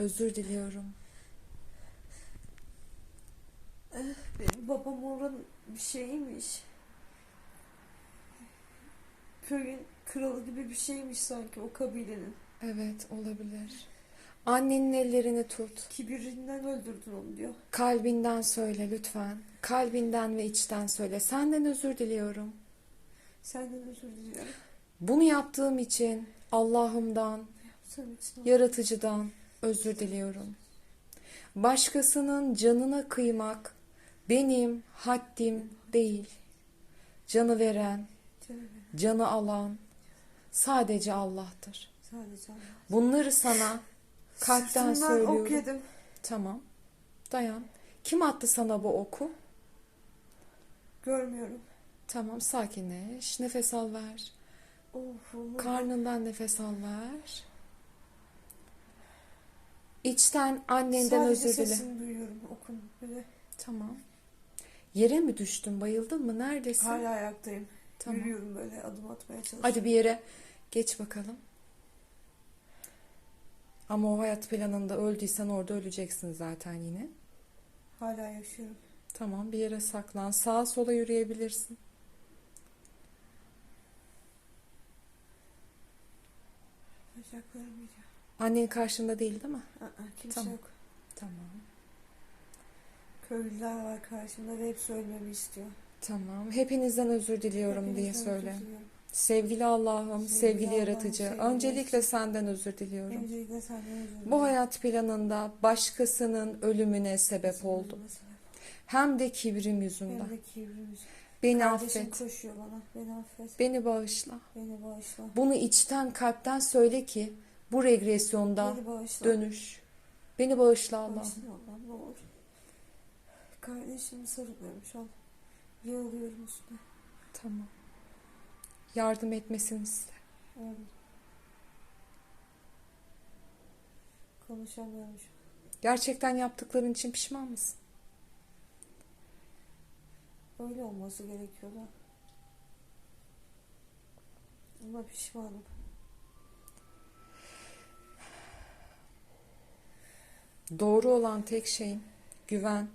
Özür diliyorum. Benim babam oranın bir şeyiymiş. Köyün kralı gibi bir şeymiş sanki o kabilenin. Evet, olabilir. Annenin ellerini tut. Kibirinden öldürdün onu diyor. Kalbinden söyle lütfen. Kalbinden ve içten söyle. Senden özür diliyorum. Senden özür diliyorum. Bunu yaptığım için Allah'ımdan, yaratıcıdan özür diliyorum. Başkasının canına kıymak benim haddim değil. Canı veren, canı alan sadece Allah'tır. Bunları sana kalpten söylüyorum. Tamam. Dayan. Kim attı sana bu oku? Görmüyorum. Tamam, sakinleş. Nefes al ver. Of. Karnından nefes al ver. İçten annenden Sadece özür dile. sesini duyuyorum okun böyle. Tamam. Yere mi düştün? Bayıldın mı? Neredesin? Hala ayaktayım. Tamam. Yürüyorum böyle adım atmaya çalışıyorum. Hadi bir yere geç bakalım. Ama o hayat planında öldüysen orada öleceksin zaten yine. Hala yaşıyorum. Tamam bir yere saklan. Sağa sola yürüyebilirsin. Bacaklarım gidiyor. Annen karşında değil değil mi? Aa, kimse Tamam. yok. Tamam. Köylüler var karşımda ve hep söylememi istiyor. Tamam. Hepinizden özür diliyorum diye Hepinizden söyle. özür diliyorum. Sevgili Allah'ım, Sevgili sevgili Allah'ım, yaratıcı, sevgili öncelikle yaratıcı. senden özür diliyorum. Öncelikle senden özür dilerim. Bu hayat planında başkasının ölümüne sebep Bizim oldum. sebep. Hem de kibrim yüzünden. Hem de kibrimiz. Beni Kardeşim affet. koşuyor bana. Beni affet. Beni bağışla. Beni bağışla. Bunu içten kalpten söyle ki bu regresyonda Beni bağışla. dönüş. Beni bağışla Allah'ım. Bağışla Allah'ım ne olur. Kardeşimi sarılıyorum şu an. Yığılıyorum üstüne. Tamam. Yardım etmesini iste. Öyle. Konuşamıyorum şu an. Gerçekten yaptıkların için pişman mısın? Öyle olması gerekiyordu. Ama pişmanım. Doğru olan tek şeyin güven,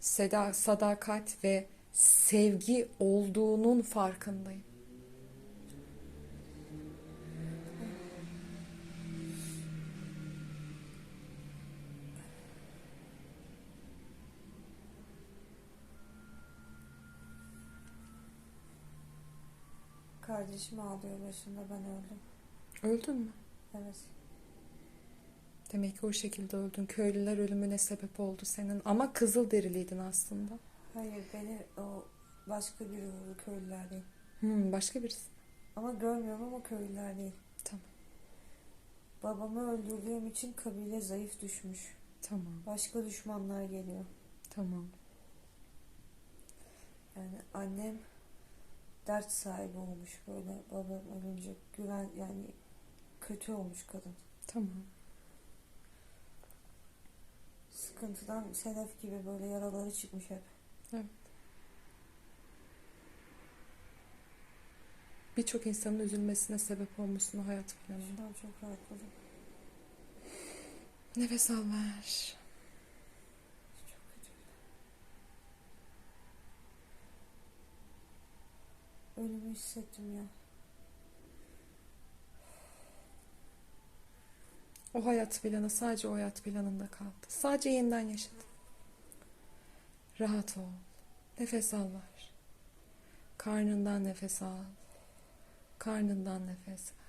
seda, sadakat ve sevgi olduğunun farkındayım. Kardeşim ağlıyor başında ben öldüm. Öldün mü? Evet. Demek ki o şekilde öldün. Köylüler ölümüne sebep oldu senin. Ama kızıl deriliydin aslında. Hayır beni o başka biri vurdu köylüler değil. Hmm, başka birisi. Ama görmüyorum ama köylüler değil. Tamam. Babamı öldürdüğüm için kabile zayıf düşmüş. Tamam. Başka düşmanlar geliyor. Tamam. Yani annem dert sahibi olmuş böyle babam ölünce güven yani kötü olmuş kadın. Tamam. Sıkıntıdan sedef gibi böyle yaraları çıkmış hep. Birçok insanın üzülmesine sebep olmuşsun o hayat planında. Şu an çok rahatladım. Nefes al ver. Çok. Ölümü hissettim ya. O hayat planı sadece o hayat planında kaldı. Sadece yeniden yaşadın. Rahat ol. Nefes al ver. Karnından nefes al. Karnından nefes ver.